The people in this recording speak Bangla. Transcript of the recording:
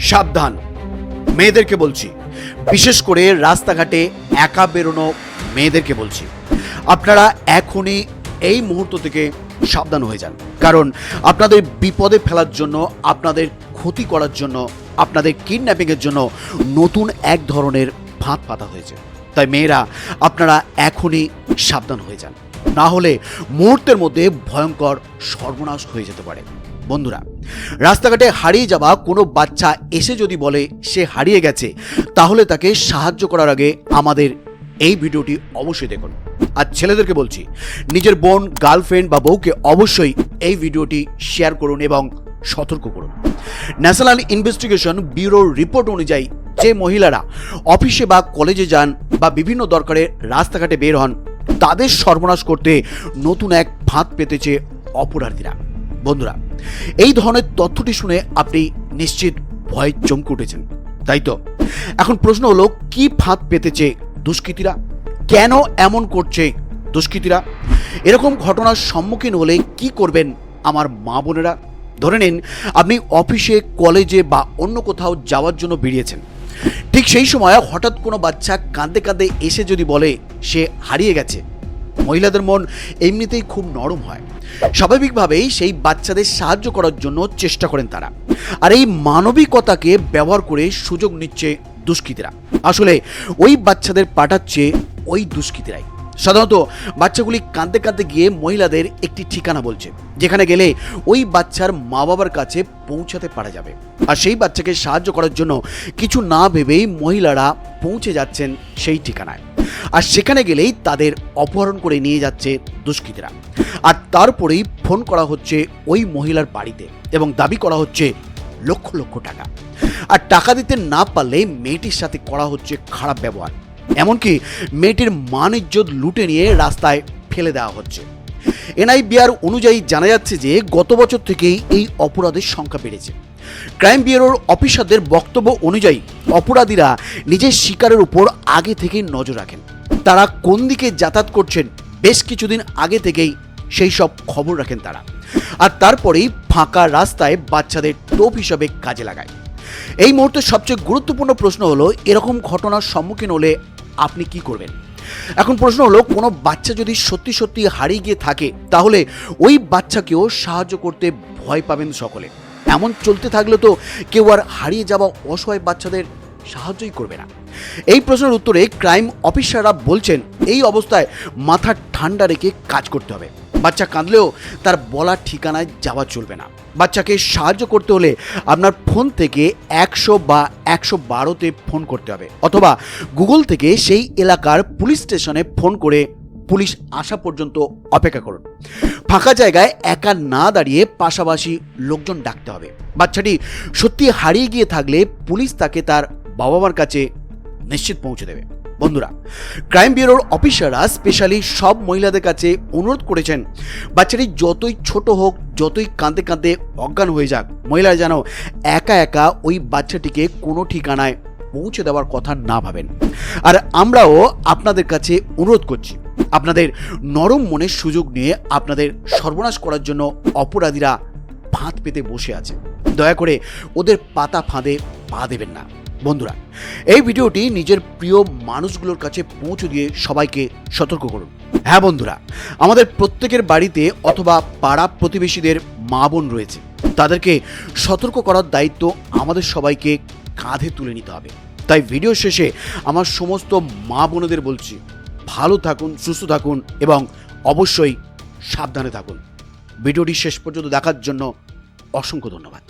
সাবধান। মেয়েদেরকে বলছি, বিশেষ করে রাস্তাঘাটে একা বেরোনো মেয়েদেরকে বলছি, আপনারা এখনই এই মুহূর্ত থেকে সাবধান হয়ে যান। কারণ আপনাদের বিপদে ফেলার জন্য, আপনাদের ক্ষতি করার জন্য, আপনাদের কিডন্যাপিংয়ের জন্য নতুন এক ধরনের ফাঁদ পাতা হয়েছে। তাই মেয়েরা, আপনারা এখনই সাবধান হয়ে যান। না হলে মুহূর্তের মধ্যে ভয়ঙ্কর সর্বনাশ হয়ে যেতে পারে। বন্ধুরা, রাস্তাঘাটে হারিয়ে যাওয়া কোনো বাচ্চা এসে যদি বলে সে হারিয়ে গেছে, তাহলে তাকে সাহায্য করার আগে আমাদের এই ভিডিওটি অবশ্যই দেখুন। আর ছেলেদেরকে বলছি, নিজের বোন, গার্লফ্রেন্ড বা বউকে অবশ্যই এই ভিডিওটি শেয়ার করুন এবং সতর্ক করুন। ন্যাশনাল ইনভেস্টিগেশন ব্যুরোর রিপোর্ট অনুযায়ী যে মহিলারা অফিসে বা কলেজে যান বা বিভিন্ন দরকারে রাস্তাঘাটে বের হন, তাদের সর্বনাশ করতে নতুন এক ফাঁদ পেতেছে অপরাধীরা। বন্ধুরা এই ধরনের তথ্যটি শুনে আপনি নিশ্চিত ভয়ে চমকে উঠেছেন, তাই তো? এখন প্রশ্ন হলো, কি ফাঁদ পেতেছে দুষ্কৃতীরা? কেন এমন করছে দুষ্কৃতীরা? এরকম ঘটনার সম্মুখীন হলে কি করবেন আমার মা বোনেরা? ধরে নিন, আপনি অফিসে, কলেজে বা অন্য কোথাও যাওয়ার জন্য বেরিয়েছেন। ঠিক সেই সময় হঠাৎ কোনো বাচ্চা কাঁদতে কাঁদতে এসে যদি বলে, সে হারিয়ে গেছে। মহিলাদের মন এমনিতেই খুব নরম হয়। স্বাভাবিকভাবেই সেই বাচ্চাদের সাহায্য করার জন্য চেষ্টা করেন তারা। আর এই মানবিকতাকে ব্যবহার করে সুযোগ নিচ্ছে দুষ্কৃতীরা। আসলে ওই বাচ্চাদের পাঠাচ্ছে ওই দুষ্কৃতীরাই। সাধারণত বাচ্চাগুলি কাঁদতে কাঁদতে গিয়ে মহিলাদের একটি ঠিকানা বলছে, যেখানে গেলে ওই বাচ্চার মা বাবার কাছে পৌঁছাতে পারা যাবে। আর সেই বাচ্চাকে সাহায্য করার জন্য কিছু না ভেবেই মহিলারা পৌঁছে যাচ্ছেন সেই ঠিকানায়। আর সেখানে গেলেই তাদের অপহরণ করে নিয়ে যাচ্ছে দুষ্কৃতীরা। আর তারপরেই ফোন করা হচ্ছে ওই মহিলার বাড়িতে এবং দাবি করা হচ্ছে লক্ষ লক্ষ টাকা। আর টাকা দিতে না পারলে মেয়েটির সাথে করা হচ্ছে খারাপ ব্যবহার। এমনকি মেয়েটির মান ইজ্জত লুটে নিয়ে রাস্তায় ফেলে দেওয়া হচ্ছে। এনআইবিআর অনুযায়ী জানা যাচ্ছে যে গত বছর থেকেই এই অপরাধের সংখ্যা বেড়েছে। ক্রাইম ব্যুরোর অফিসারদের বক্তব্য অনুযায়ী অপরাধীরা নিজের শিকারের উপর আগে থেকেই নজর রাখেন। তারা কোন দিকে যাতায়াত করছেন বেশ কিছুদিন আগে থেকেই সেই সব খবর রাখেন তারা। আর তারপরেই ফাঁকা রাস্তায় বাচ্চাদের টোপ হিসাবে কাজে লাগায়। এই মুহূর্তে সবচেয়ে গুরুত্বপূর্ণ প্রশ্ন হলো, এরকম ঘটনার সম্মুখীন হলে আপনি কি করবেন? এখন প্রশ্ন হলো, কোনো বাচ্চা যদি সত্যি সত্যি হারিয়ে গিয়ে থাকে, তাহলে ওই বাচ্চাকেও সাহায্য করতে ভয় পাবেন সকলে। এমন চলতে থাকলে তো কেউ আর হারিয়ে যাওয়া অসহায় বাচ্চাদের সাহায্যই করবে না। এই প্রশ্নের উত্তরে ক্রাইম অফিসাররা বলছেন, এই অবস্থায় মাথা ঠান্ডা রেখে কাজ করতে হবে। বাচ্চা কাঁদলেও তার বলা ঠিকানায় যাওয়া চলবে না। বাচ্চাকে সাহায্য করতে হলে আপনার ফোন থেকে একশো বা একশো বারোতে ফোন করতে হবে অথবা গুগল থেকে সেই এলাকার পুলিশ স্টেশনে ফোন করে পুলিশ আসা পর্যন্ত অপেক্ষা করুন। ফাঁকা জায়গায় একা না দাঁড়িয়ে পাশাপাশি লোকজন ডাকতে হবে। বাচ্চাটি সত্যি হারিয়ে গিয়ে থাকলে পুলিশ তাকে তার বাবা মার কাছে নিশ্চিত পৌঁছে দেবে। বন্ধুরা, ক্রাইম ব্যুরোর অফিসাররা স্পেশালি সব মহিলাদের কাছে অনুরোধ করেছেন, বাচ্চাটি যতই ছোট হোক, যতই কাঁদতে কাঁদতে অজ্ঞান হয়ে যাক, মহিলারা যেন একা একা ওই বাচ্চাটিকে কোনো ঠিকানায় পৌঁছে দেওয়ার কথা না ভাবেন। আর আমরাও আপনাদের কাছে অনুরোধ করছি, আপনাদের নরম মনের সুযোগ নিয়ে আপনাদের সর্বনাশ করার জন্য অপরাধীরা ফাঁদ পেতে বসে আছে। দয়া করে ওদের পাতা ফাঁদে পা দেবেন না। বন্ধুরা এই ভিডিওটি নিজের প্রিয় মানুষগুলোর কাছে পৌঁছে দিয়ে সবাইকে সতর্ক করুন। হ্যাঁ বন্ধুরা, আমাদের প্রত্যেকের বাড়িতে অথবা পাড়া প্রতিবেশীদের মা বোন রয়েছে। তাদেরকে সতর্ক করার দায়িত্ব আমাদের সবাইকে কাঁধে তুলে নিতে হবে। তাই ভিডিও শেষে আমার সমস্ত মা বোনেদের বলছি, ভালো থাকুন, সুস্থ থাকুন এবং অবশ্যই সাবধানে থাকুন। ভিডিওটি শেষ পর্যন্ত দেখার জন্য অসংখ্য ধন্যবাদ।